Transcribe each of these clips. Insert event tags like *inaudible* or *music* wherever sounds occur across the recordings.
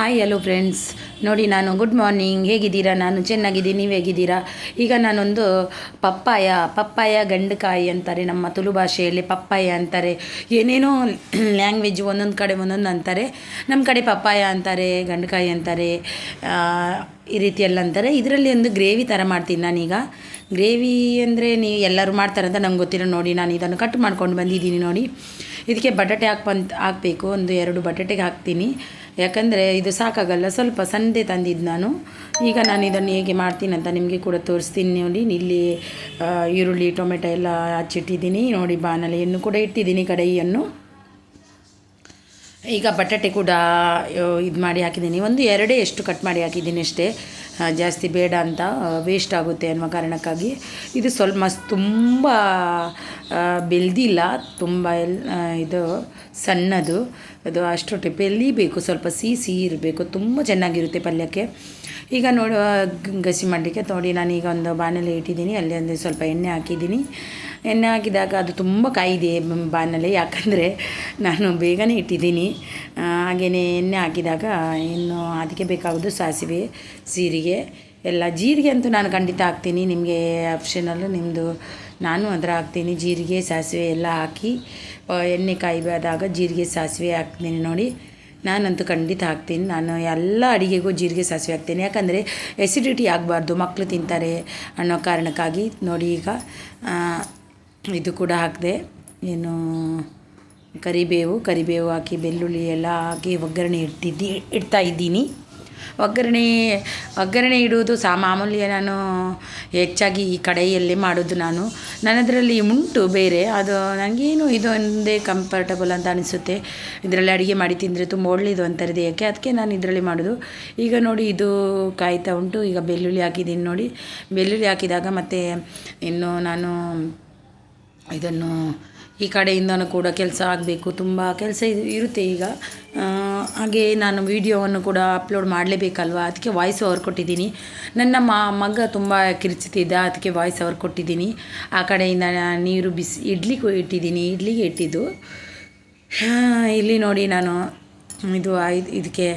Hi hello friends ನೋಡಿ, ನಾನು good morning ಹೇಗಿದ್ದೀರಾ? ನಾನು ಚೆನ್ನಾಗಿದ್ದೀನಿ. ನೀವು ಹೇಗಿದ್ದೀರಾ? ಈಗ ನಾನೊಂದು ಪಪ್ಪಾಯ ಪಪ್ಪಾಯ ಗಂಡಕಾಯಿ ಅಂತಾರೆ ನಮ್ಮ ತುಳು ಭಾಷೆಯಲ್ಲಿ, ಪಪ್ಪಾಯ ಅಂತಾರೆ. ಏನೇನೋ *clears throat* ಲ್ಯಾಂಗ್ವೇಜ್ ಒಂದೊಂದು ಕಡೆ ಒಂದೊಂದು ಅಂತಾರೆ. ನಮ್ಮ ಕಡೆ ಪಪ್ಪಾಯ ಅಂತಾರೆ, ಗಂಡಕಾಯಿ ಅಂತಾರೆ ಈ ರೀತಿಯೆಲ್ಲ ಅಂತಾರೆ. ಇದರಲ್ಲಿ ಒಂದು ಗ್ರೇವಿ ಥರ ಮಾಡ್ತೀನಿ ನಾನೀಗ. ಗ್ರೇವಿ ಅಂದರೆ ನೀವು ಎಲ್ಲರೂ ಮಾಡ್ತಾರಂತ ನಂಗೆ ಗೊತ್ತಿಲ್ಲ. ನೋಡಿ, ನಾನು ಇದನ್ನು ಕಟ್ ಮಾಡ್ಕೊಂಡು ಬಂದಿದ್ದೀನಿ ನೋಡಿ. ಇದಕ್ಕೆ ಬಟಾಟೆ ಹಾಕ್ಬಂತ ಹಾಕಬೇಕು. ಒಂದು ಎರಡು ಬಟಾಟೆಗೆ ಹಾಕ್ತೀನಿ. ಯಾಕಂದರೆ ಇದು ಸಾಕಾಗಲ್ಲ. ಸ್ವಲ್ಪ ಸಂದೆ ತಂದಿದ್ದು ನಾನು. ಈಗ ನಾನು ಇದನ್ನು ಹೇಗೆ ಮಾಡ್ತೀನಿ ಅಂತ ನಿಮಗೆ ಕೂಡ ತೋರಿಸ್ತೀನಿ. ನೋಡಿ, ಇಲ್ಲಿ ಈರುಳ್ಳಿ, ಟೊಮೆಟೊ ಎಲ್ಲ ಹಚ್ಚಿಟ್ಟಿದ್ದೀನಿ. ನೋಡಿ, ಬಾಣಲೆಯನ್ನು ಕೂಡ ಇಟ್ಟಿದ್ದೀನಿ ಕಡಾಯಿಯನ್ನು ಈಗ ಬಟಾಟೆ ಕೂಡ ಇದು ಮಾಡಿ ಹಾಕಿದ್ದೀನಿ. ಒಂದು ಎರಡೇ ಎಷ್ಟು ಕಟ್ ಮಾಡಿ ಹಾಕಿದ್ದೀನಿ ಅಷ್ಟೇ. ಜಾಸ್ತಿ ಬೇಡ ಅಂತ ವೇಸ್ಟ್ ಆಗುತ್ತೆ ಅನ್ನುವ ಕಾರಣಕ್ಕಾಗಿ ಇದು ಸ್ವಲ್ಪ ಮಸ್ತ್ ತುಂಬ ಬೆಳ್ದಿಲ್ಲ ತುಂಬ ಎಲ್ ಇದು ಸಣ್ಣದು. ಅದು ಅಷ್ಟು ಬೆಳಿಬೇಕು ಸ್ವಲ್ಪ ಸಿಹಿ ಸಿಹಿ ಇರಬೇಕು, ತುಂಬ ಚೆನ್ನಾಗಿರುತ್ತೆ ಪಲ್ಯಕ್ಕೆ. ಈಗ ನೋಡಿ ಗಸಿ ಮಾಡಲಿಕ್ಕೆ, ನೋಡಿ ನಾನೀಗ ಒಂದು ಬಾಣಲೆ ಇಟ್ಟಿದ್ದೀನಿ, ಅಲ್ಲಿ ಒಂದು ಸ್ವಲ್ಪ ಎಣ್ಣೆ ಹಾಕಿದ್ದೀನಿ. ಎಣ್ಣೆ ಹಾಕಿದಾಗ ಅದು ತುಂಬ ಕಾಯಿದೆ ಬಾನಲ್ಲಿ. ಯಾಕಂದರೆ ನಾನು ಬೇಗನೆ ಇಟ್ಟಿದ್ದೀನಿ. ಹಾಗೆಯೇ ಎಣ್ಣೆ ಹಾಕಿದಾಗ ಇನ್ನು ಅದಕ್ಕೆ ಬೇಕಾಗೋದು ಸಾಸಿವೆ, ಜೀರಿಗೆ, ಎಲ್ಲ ಜೀರಿಗೆ ಅಂತೂ ನಾನು ಖಂಡಿತ ಹಾಕ್ತೀನಿ. ನಿಮಗೆ ಆಪ್ಷನಲ್ಲು ನಿಮ್ಮದು ನಾನು ಅದರ ಹಾಕ್ತೀನಿ. ಜೀರಿಗೆ, ಸಾಸಿವೆ ಎಲ್ಲ ಹಾಕಿ ಎಣ್ಣೆ ಎಣ್ಣೆ ಕಾಯಿಬಾದಾಗ ಜೀರಿಗೆ, ಸಾಸಿವೆ ಹಾಕ್ತೀನಿ ನೋಡಿ. ನಾನಂತೂ ಖಂಡಿತ ಹಾಕ್ತೀನಿ. ನಾನು ಎಲ್ಲ ಅಡಿಗೆಗೂ ಜೀರಿಗೆ, ಸಾಸಿವೆ ಹಾಕ್ತೀನಿ. ಯಾಕಂದರೆ ಎಸಿಡಿಟಿ ಆಗಬಾರ್ದು. ಮಕ್ಕಳು ತಿಂತಾರೆ ಅನ್ನೋ ಕಾರಣಕ್ಕಾಗಿ ನೋಡಿ ಈಗ ಇದು ಕೂಡ ಹಾಕಿದೆ. ಏನು, ಕರಿಬೇವು ಕರಿಬೇವು ಹಾಕಿ ಬೆಳ್ಳುಳ್ಳಿ ಎಲ್ಲ ಹಾಕಿ ಒಗ್ಗರಣೆ ಇಟ್ಟಿದ್ದು, ಇಡ್ತಾ ಇದ್ದೀನಿ. ಒಗ್ಗರಣೆ ಒಗ್ಗರಣೆ ಇಡುವುದು ಸಾ ಮಾಮೂಲಿ ನಾನು ಹೆಚ್ಚಾಗಿ ಈ ಕಡೆಯಲ್ಲೇ ಮಾಡೋದು ನಾನು. ನನ್ನದರಲ್ಲಿ ಉಂಟು ಬೇರೆ, ಅದು ನನಗೇನು ಇದು ಒಂದೇ ಕಂಫರ್ಟಬಲ್ ಅಂತ ಅನಿಸುತ್ತೆ. ಇದರಲ್ಲಿ ಅಡುಗೆ ಮಾಡಿ ತಿಂದರೆ ತುಂಬ ಒಳ್ಳೆಯದು ಅಂತಾರೆ ದೇಹಕ್ಕೆ ಅದಕ್ಕೆ ನಾನು ಇದರಲ್ಲಿ ಮಾಡೋದು. ಈಗ ನೋಡಿ ಇದು ಕಾಯ್ತಾ ಉಂಟು. ಈಗ ಬೆಳ್ಳುಳ್ಳಿ ಹಾಕಿದ್ದೀನಿ ನೋಡಿ. ಬೆಳ್ಳುಳ್ಳಿ ಹಾಕಿದಾಗ ಮತ್ತು ಇನ್ನು ನಾನು ಇದನ್ನು ಈ ಕಡೆಯಿಂದನೂ ಕೂಡ ಕೆಲಸ ಆಗಬೇಕು. ತುಂಬ ಕೆಲಸ ಇರುತ್ತೆ ಈಗ. ಹಾಗೆ ನಾನು ವಿಡಿಯೋವನ್ನು ಕೂಡ ಅಪ್ಲೋಡ್ ಮಾಡಲೇಬೇಕಲ್ವ? ಅದಕ್ಕೆ ವಾಯ್ಸ್ ಓವರ್ ಕೊಟ್ಟಿದ್ದೀನಿ. ನನ್ನ ಮಗ ತುಂಬ ಕಿರಿಚುತ್ತಿದ್ದ ಅದಕ್ಕೆ ವಾಯ್ಸ್ ಓವರ್ ಕೊಟ್ಟಿದ್ದೀನಿ. ಆ ಕಡೆಯಿಂದ ನೀರು ಬಿಸಿ, ಇಡ್ಲಿಗೂ ಇಟ್ಟಿದ್ದೀನಿ, ಇಡ್ಲಿಗೆ ಇಟ್ಟಿದ್ದು. ಇಲ್ಲಿ ನೋಡಿ ನಾನು ಇದು ಇದಕ್ಕೆ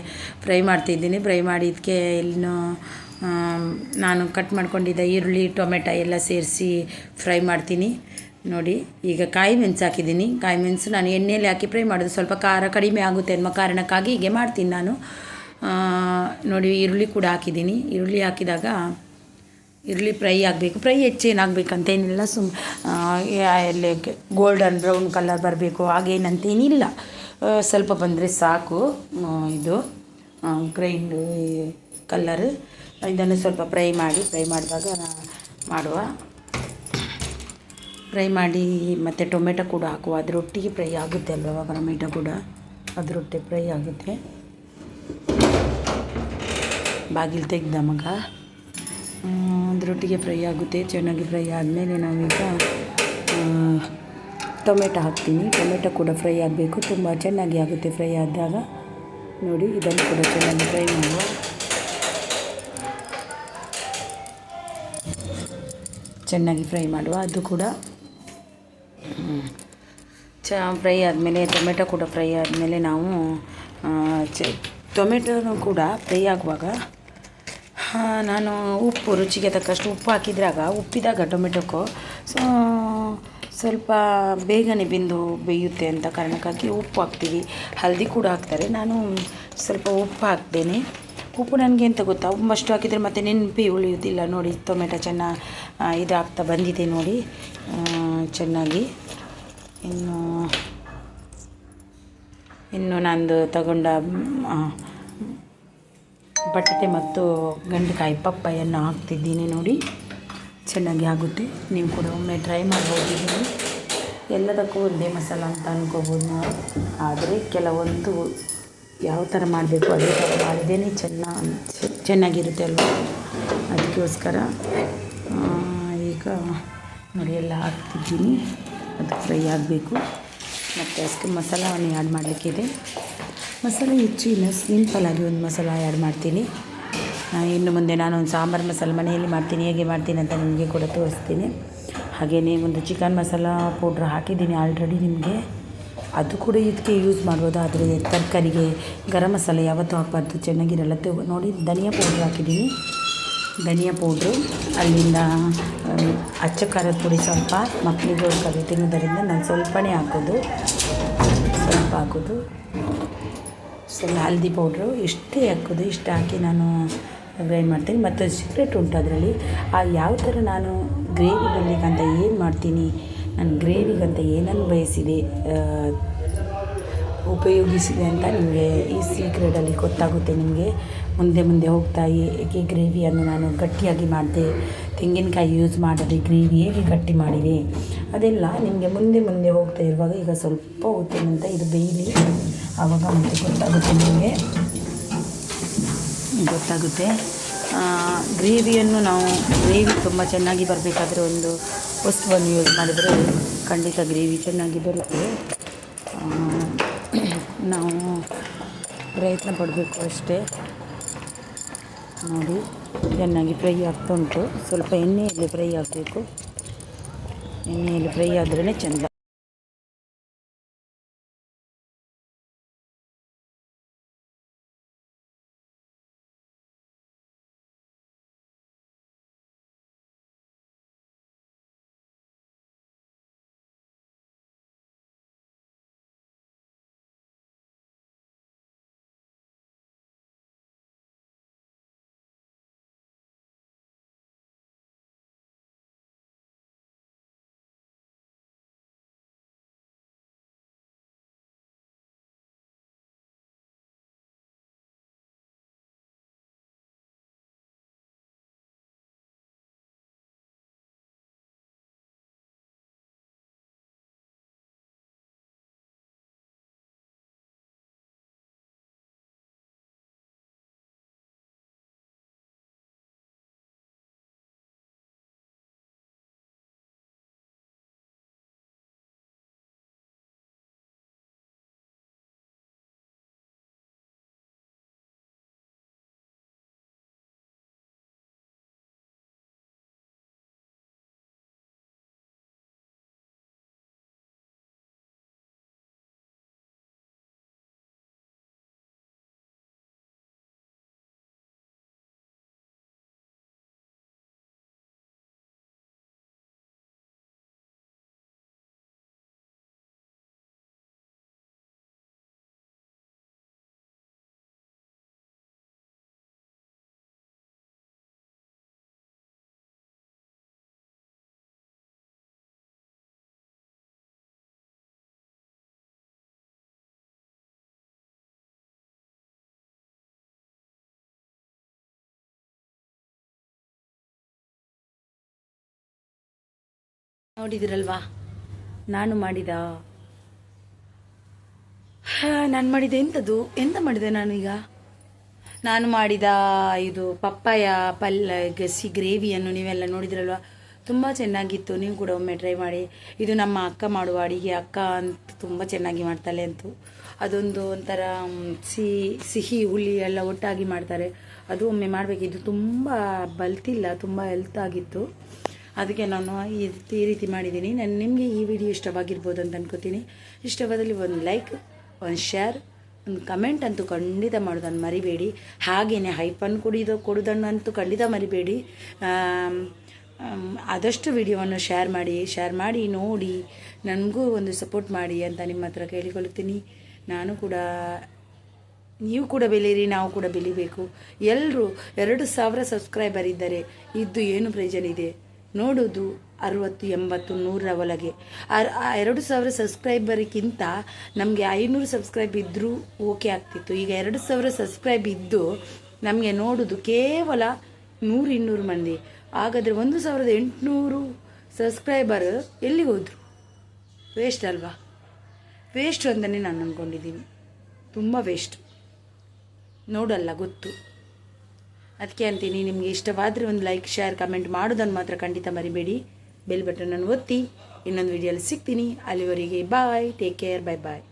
ಫ್ರೈ ಮಾಡ್ತಿದ್ದೀನಿ. ಫ್ರೈ ಮಾಡಿ ಇದಕ್ಕೆ ಇನ್ನು ನಾನು ಕಟ್ ಮಾಡ್ಕೊಂಡಿದ್ದ ಈರುಳ್ಳಿ, ಟೊಮೆಟೊ ಎಲ್ಲ ಸೇರಿಸಿ ಫ್ರೈ ಮಾಡ್ತೀನಿ. ನೋಡಿ, ಈಗ ಕಾಯಿ ಮೆಣಸು ಹಾಕಿದ್ದೀನಿ. ಕಾಯಿ ಮೆಣಸು ನಾನು ಎಣ್ಣೆಯಲ್ಲಿ ಹಾಕಿ ಫ್ರೈ ಮಾಡೋದು ಸ್ವಲ್ಪ ಖಾರ ಕಡಿಮೆ ಆಗುತ್ತೆ ಅನ್ನೋ ಕಾರಣಕ್ಕಾಗಿ ಹೀಗೆ ಮಾಡ್ತೀನಿ ನಾನು. ನೋಡಿ, ಈರುಳ್ಳಿ ಕೂಡ ಹಾಕಿದ್ದೀನಿ. ಈರುಳ್ಳಿ ಹಾಕಿದಾಗ ಈರುಳ್ಳಿ ಫ್ರೈ ಆಗಬೇಕು. ಫ್ರೈ ಹೆಚ್ಚೇನಾಗಬೇಕಂತೇನಿಲ್ಲ ಸುಮ್ ಎಲ್ಲಿ ಗೋಲ್ಡನ್ ಬ್ರೌನ್ ಕಲರ್ ಬರಬೇಕು ಹಾಗೇನಂತೇನಿಲ್ಲ ಸ್ವಲ್ಪ ಬಂದರೆ ಸಾಕು. ಇದು ಗ್ರೈಂಡ್ ಕಲ್ಲರ್ ಇದನ್ನು ಸ್ವಲ್ಪ ಫ್ರೈ ಮಾಡಿ, ಫ್ರೈ ಮಾಡಿದಾಗ ಮಾಡುವ. ಫ್ರೈ ಮಾಡಿ ಮತ್ತು ಟೊಮೆಟೊ ಕೂಡ ಹಾಕುವ. ಅದರೊಟ್ಟಿಗೆ ಫ್ರೈ ಆಗುತ್ತೆ ಅಲ್ವ? ಟೊಮೆಟೊ ಕೂಡ ಅದರೊಟ್ಟಿಗೆ ಫ್ರೈ ಆಗುತ್ತೆ. ಬಾಗಿಲು ತೆಗ್ದ ಮಗ. ಅದ್ರ ಅದರೊಟ್ಟಿಗೆ ಫ್ರೈ ಆಗುತ್ತೆ. ಚೆನ್ನಾಗಿ ಫ್ರೈ ಆದಮೇಲೆ ನಾವೀಗ ಟೊಮೆಟೊ ಹಾಕ್ತೀನಿ. ಟೊಮೆಟೊ ಕೂಡ ಫ್ರೈ ಆಗಬೇಕು. ತುಂಬ ಚೆನ್ನಾಗಿ ಆಗುತ್ತೆ ಫ್ರೈ ಆದಾಗ. ನೋಡಿ, ಇದನ್ನು ಕೂಡ ಚೆನ್ನಾಗಿ ಫ್ರೈ ಮಾಡುವ. ಚೆನ್ನಾಗಿ ಫ್ರೈ ಮಾಡುವ. ಅದು ಕೂಡ. ಚ, ಫ್ರೈ ಆದಮೇಲೆ, ಟೊಮೆಟೊ ಕೂಡ ಫ್ರೈ ಆದಮೇಲೆ ನಾವು ಚ, ಟೊಮೆಟೊನು ಕೂಡ ಫ್ರೈ ಆಗುವಾಗ ನಾನು ಉಪ್ಪು, ರುಚಿಗೆ ತಕ್ಕಷ್ಟು ಉಪ್ಪು ಹಾಕಿದ್ರಾಗ, ಉಪ್ಪಿದಾಗ ಟೊಮೆಟೊಕ್ಕೂ, ಸೊ, ಸ್ವಲ್ಪ ಬೇಗನೆ ಬಿಂದು ಬೇಯುತ್ತೆ ಅಂತ ಕಾರಣಕ್ಕಾಗಿ ಉಪ್ಪು ಹಾಕ್ತೀವಿ. ಹಲ್ದಿ ಕೂಡ ಹಾಕ್ತಾರೆ. ನಾನು ಸ್ವಲ್ಪ ಉಪ್ಪು ಹಾಕ್ತೇನೆ. ಉಪ್ಪು ನನಗೆ ಎಂತ ಗೊತ್ತಾ? ಉಪ್ಪಷ್ಟು ಹಾಕಿದರೆ ಮತ್ತೆ ನೆನಪಿ ಉಳಿಯೋದಿಲ್ಲ ನೋಡಿ, ಟೊಮೆಟೊ ಚೆನ್ನಾಗಿ ಇದಾಗ್ತಾ ಬಂದಿದೆ ನೋಡಿ ಚೆನ್ನಾಗಿ. ಇನ್ನು ಇನ್ನು ನಂದು ತಗೊಂಡ ಬಟಾಟೆ ಮತ್ತು ಗಂಡಕಾಯಿ ಪಪ್ಪಾಯನ್ನು ಹಾಕ್ತಿದ್ದೀನಿ ನೋಡಿ. ಚೆನ್ನಾಗಿ ಆಗುತ್ತೆ. ನೀವು ಕೂಡ ಒಮ್ಮೆ ಟ್ರೈ ಮಾಡ್ಬೋದಿದ್ದೀನಿ. ಎಲ್ಲದಕ್ಕೂ ಒಂದೇ ಮಸಾಲ ಅಂತ ಅನ್ಕೋಬೋದು ನಾವು. ಆದರೆ ಕೆಲವೊಂದು ಯಾವ ಥರ ಮಾಡಬೇಕು, ಅದೇ ಥರ ಮಾಡಿದ್ದೇನೆ, ಚೆನ್ನ, ಚೆನ್ನಾಗಿರುತ್ತೆ ಅಲ್ವ? ಅದಕ್ಕೋಸ್ಕರ ಈಗ ನೋಡಿ, ಎಲ್ಲ ಹಾಕ್ತಿದ್ದೀನಿ. ಅದು ಫ್ರೈ ಆಗಬೇಕು. ಮತ್ತು ಅಷ್ಟು ಮಸಾಲವನ್ನು ಆ್ಯಡ್ ಮಾಡಲಿಕ್ಕಿದೆ ಮಸಾಲೆ ಹೆಚ್ಚು ಇಲ್ಲ ಸಿಂಪಲಾಗಿ ಒಂದು ಮಸಾಲ ಆ್ಯಡ್ ಮಾಡ್ತೀನಿ. ಇನ್ನು ಮುಂದೆ ನಾನು ಒಂದು ಸಾಂಬಾರು ಮಸಾಲ ಮನೆಯಲ್ಲಿ ಮಾಡ್ತೀನಿ, ಹೇಗೆ ಮಾಡ್ತೀನಿ ಅಂತ ನಿಮಗೆ ಕೂಡ ತೋರಿಸ್ತೀನಿ. ಹಾಗೆಯೇ ಒಂದು ಚಿಕನ್ ಮಸಾಲ ಪೌಡ್ರ್ ಹಾಕಿದ್ದೀನಿ ಆಲ್ರೆಡಿ ನಿಮಗೆ. ಅದು ಕೂಡ ಇದಕ್ಕೆ ಯೂಸ್ ಮಾಡ್ಬೋದು. ಆದರೆ ತರಕಾರಿಗೆ ಗರಂ ಮಸಾಲೆ ಯಾವತ್ತೂ ಹಾಕ್ಬಾರ್ದು. ಚೆನ್ನಾಗಿರಲ್ಲ. ನೋಡಿ, ಧನಿಯಾ ಪೌಡ್ರ್ ಹಾಕಿದ್ದೀನಿ ಧನಿಯಾ ಪೌಡ್ರು ಅಲ್ಲಿಂದ ಅಚ್ಚ ಖಾರದ ಪುಡಿ ಸ್ವಲ್ಪ ಮಕ್ಕಳಿಗೋಸ್ಕರ ತಿನ್ನೋದರಿಂದ ನಾನು ಸ್ವಲ್ಪನೇ ಹಾಕೋದು. ಸ್ವಲ್ಪ ಹಾಕೋದು. ಸ್ವಲ್ಪ ಹಲ್ದಿ ಪೌಡ್ರು ಇಷ್ಟೇ ಹಾಕೋದು. ಇಷ್ಟು ಹಾಕಿ ನಾನು ಗ್ರೈಂಡ್ ಮಾಡ್ತೀನಿ. ಮತ್ತು ಸೀಕ್ರೆಟ್ ಉಂಟು ಅದರಲ್ಲಿ. ಆ, ಯಾವ ಥರ ನಾನು ಗ್ರೇವಿ ಬರಲಿಕ್ಕಂತ ಏನು ಮಾಡ್ತೀನಿ? ನಾನು ಗ್ರೇವಿಗಂತ ಏನನ್ನು ಬಯಸಿದೆ ಉಪಯೋಗಿಸಿದೆ ಅಂತ ನಿಮಗೆ ಈ ಸೀಕ್ರೆಟಲ್ಲಿ ಗೊತ್ತಾಗುತ್ತೆ ನಿಮಗೆ. ಮುಂದೆ ಮುಂದೆ ಹೋಗ್ತಾ ಹೇಗೆ ಗ್ರೇವಿಯನ್ನು ನಾನು ಗಟ್ಟಿಯಾಗಿ ಮಾಡಿದೆ, ತೆಂಗಿನಕಾಯಿ ಯೂಸ್ ಮಾಡದೆ ಗ್ರೇವಿ ಹೇಗೆ ಗಟ್ಟಿ ಮಾಡಿದೆ? ಅದೆಲ್ಲ ನಿಮಗೆ ಮುಂದೆ ಮುಂದೆ ಹೋಗ್ತಾ ಇರುವಾಗ ಈಗ ಸ್ವಲ್ಪ ಅಂತ ಇದು ಬೇಯಲಿ. ಆವಾಗ ಮತ್ತೆ ಗೊತ್ತಾಗುತ್ತೆ ನಿಮಗೆ. ಗೊತ್ತಾಗುತ್ತೆ. ಗ್ರೇವಿಯನ್ನು ನಾವು ಗ್ರೇವಿ ತುಂಬ ಚೆನ್ನಾಗಿ ಬರಬೇಕಾದ್ರೆ ಒಂದು ವಸ್ತುವನ್ನು ಯೂಸ್ ಮಾಡಿದರೆ ಖಂಡಿತ ಗ್ರೇವಿ ಚೆನ್ನಾಗಿ ಬರುತ್ತೆ. ನಾವು ಪ್ರಯತ್ನ ಪಡಬೇಕು ಅಷ್ಟೇ. ನೋಡಿ, ಚೆನ್ನಾಗಿ ಫ್ರೈ ಆಗ್ತಾ ಉಂಟು. ಸ್ವಲ್ಪ ಎಣ್ಣೆಯಲ್ಲಿ ಫ್ರೈ ಆಗಬೇಕು. ಎಣ್ಣೆಯಲ್ಲಿ ಫ್ರೈ ಆದ್ರೇ ಚೆಂದ. ನೋಡಿದಿರಲ್ವಾ? ನಾನು ಮಾಡಿದ. ನಾನು ಮಾಡಿದೆ ಎಂಥದ್ದು ಎಂತ ಮಾಡಿದೆ ನಾನು ಈಗ? ನಾನು ಮಾಡಿದ ಇದು ಪಪ್ಪಾಯ ಪಲ್ಯ ಗಸಿ ಗ್ರೇವಿಯನ್ನು ನೀವೆಲ್ಲ ನೋಡಿದ್ರಲ್ವಾ? ತುಂಬ ಚೆನ್ನಾಗಿತ್ತು. ನೀವು ಕೂಡ ಒಮ್ಮೆ ಟ್ರೈ ಮಾಡಿ. ಇದು ನಮ್ಮ ಅಕ್ಕ ಮಾಡುವ ಅಡಿಗೆ. ಅಕ್ಕ ಅಂತ ತುಂಬ ಚೆನ್ನಾಗಿ ಮಾಡ್ತಾಳೆ ಅಂತೂ. ಅದೊಂದು ಒಂಥರ ಸಿಹಿ ಸಿಹಿ, ಹುಳಿ ಎಲ್ಲ ಒಟ್ಟಾಗಿ ಮಾಡ್ತಾರೆ. ಅದು ಒಮ್ಮೆ ಮಾಡಬೇಕಿದ್ದು ತುಂಬ ಬಲ್ತಿಲ್ಲ, ತುಂಬ ಹೆಲ್ತ್ ಆಗಿತ್ತು. ಅದಕ್ಕೆ ನಾನು ಈ ರೀತಿ ಮಾಡಿದ್ದೀನಿ. ನಾನು ನಿಮಗೆ ಈ ವಿಡಿಯೋ ಇಷ್ಟವಾಗಿರ್ಬೋದು ಅಂತ ಅನ್ಕೋತೀನಿ. ಇಷ್ಟವಾದಲ್ಲಿ ಒಂದು ಲೈಕ್ ಒಂದು ಶೇರ್ ಒಂದು ಕಮೆಂಟ್ ಅಂತೂ ಖಂಡಿತ ಮಾಡೋದನ್ನು ಮರಿಬೇಡಿ. ಹಾಗೆಯೇ ಹೈಪನ್ನು ಕುಡಿದು, ಕೊಡೋದನ್ನು ಅಂತೂ ಖಂಡಿತ ಮರಿಬೇಡಿ. ಆದಷ್ಟು ವಿಡಿಯೋವನ್ನು ಶೇರ್ ಮಾಡಿ ಶೇರ್ ಮಾಡಿ, ನೋಡಿ, ನನಗೂ ಒಂದು ಸಪೋರ್ಟ್ ಮಾಡಿ ಅಂತ ನಿಮ್ಮ ಹತ್ರ ಕೇಳಿಕೊಳ್ಳುತ್ತೀನಿ. ನಾನು ಕೂಡ, ನೀವು ಕೂಡ ಬೆಳೀರಿ, ನಾವು ಕೂಡ ಬೆಳಿಬೇಕು. ಎಲ್ಲರೂ ಎರಡು ಸಾವಿರ ಸಬ್ಸ್ಕ್ರೈಬರ್ ಇದ್ದಾರೆ, ಇದ್ದು ಏನು ಪ್ರಯೋಜನ ಇದೆ? ನೋಡೋದು ಅರವತ್ತು ಎಂಬತ್ತು ನೂರರ ಒಳಗೆ. ಎರಡು ಸಾವಿರ ಸಬ್ಸ್ಕ್ರೈಬರ್ಗಿಂತ ನಮಗೆ ಐನೂರು ಸಬ್ಸ್ಕ್ರೈಬ್ ಇದ್ದರೂ ಓಕೆ ಆಗ್ತಿತ್ತು. ಈಗ ಎರಡು ಸಾವಿರ ಸಬ್ಸ್ಕ್ರೈಬ್ ಇದ್ದು ನಮಗೆ ನೋಡೋದು ಕೇವಲ ನೂರು ಇನ್ನೂರು ಮಂದಿ. ಹಾಗಾದರೆ ಒಂದು ಸಾವಿರದ ಎಂಟುನೂರು ಸಬ್ಸ್ಕ್ರೈಬರ್ ಎಲ್ಲಿಗೆ ಹೋದರು? ವೇಸ್ಟ್ ಅಲ್ವಾ? ವೇಸ್ಟ್ ಅಂತಲೇ ನಾನು ಅಂದ್ಕೊಂಡಿದ್ದೀನಿ ತುಂಬ ವೇಸ್ಟ್ ನೋಡಲ್ಲ, ಗೊತ್ತು. ಅದಕ್ಕೆ ಅಂತೀನಿ, ನಿಮಗೆ ಇಷ್ಟವಾದರೆ ಒಂದು ಲೈಕ್ ಶೇರ್ ಕಮೆಂಟ್ ಮಾಡೋದನ್ನು ಮಾತ್ರ ಖಂಡಿತ ಮರಿಬೇಡಿ. ಬೆಲ್ ಬಟನನ್ನು ಒತ್ತಿ, ಇನ್ನೊಂದು ವಿಡಿಯೋಲಿ ಸಿಗ್ತೀನಿ. ಅಲ್ಲಿವರೆಗೆ bye take care bye bye